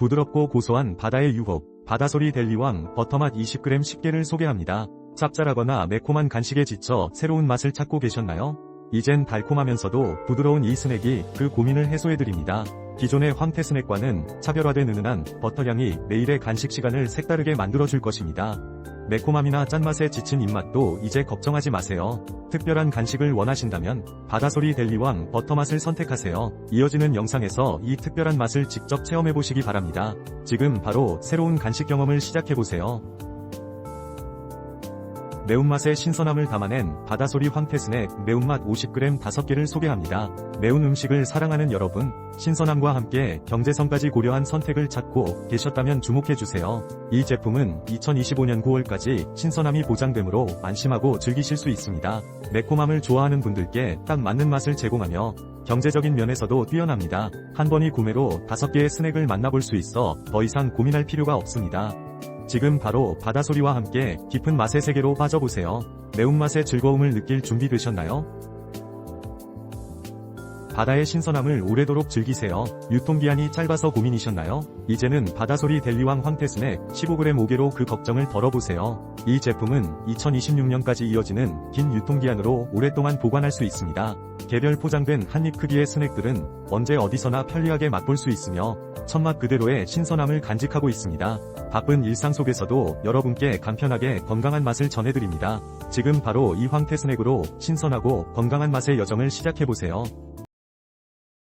부드럽고 고소한 바다의 유혹, 바다소리 델리왕 버터맛 20g 10개를 소개합니다. 짭짤하거나 매콤한 간식에 지쳐 새로운 맛을 찾고 계셨나요? 이젠 달콤하면서도 부드러운 이 스낵이 그 고민을 해소해드립니다. 기존의 황태 스낵과는 차별화된 은은한 버터향이 매일의 간식 시간을 색다르게 만들어줄 것입니다. 매콤함이나 짠맛에 지친 입맛도 이제 걱정하지 마세요. 특별한 간식을 원하신다면 바다소리 델리왕 버터맛을 선택하세요. 이어지는 영상에서 이 특별한 맛을 직접 체험해보시기 바랍니다. 지금 바로 새로운 간식 경험을 시작해보세요. 매운맛의 신선함을 담아낸 바다소리 황태스낵 매운맛 50g 5개를 소개합니다. 매운 음식을 사랑하는 여러분, 신선함과 함께 경제성까지 고려한 선택을 찾고 계셨다면 주목해주세요. 이 제품은 2025년 9월까지 신선함이 보장되므로 안심하고 즐기실 수 있습니다. 매콤함을 좋아하는 분들께 딱 맞는 맛을 제공하며 경제적인 면에서도 뛰어납니다. 한 번의 구매로 5개의 스낵을 만나볼 수 있어 더 이상 고민할 필요가 없습니다. 지금 바로 바다 소리와 함께 깊은 맛의 세계로 빠져보세요. 매운맛의 즐거움을 느낄 준비되셨나요? 바다의 신선함을 오래도록 즐기세요. 유통기한이 짧아서 고민이셨나요? 이제는 바다소리 델리왕 황태스낵 15g 5개로 그 걱정을 덜어보세요. 이 제품은 2026년까지 이어지는 긴 유통기한으로 오랫동안 보관할 수 있습니다. 개별 포장된 한 입 크기의 스낵들은 언제 어디서나 편리하게 맛볼 수 있으며 첫맛 그대로의 신선함을 간직하고 있습니다. 바쁜 일상 속에서도 여러분께 간편하게 건강한 맛을 전해드립니다. 지금 바로 이 황태 스낵으로 신선하고 건강한 맛의 여정을 시작해보세요.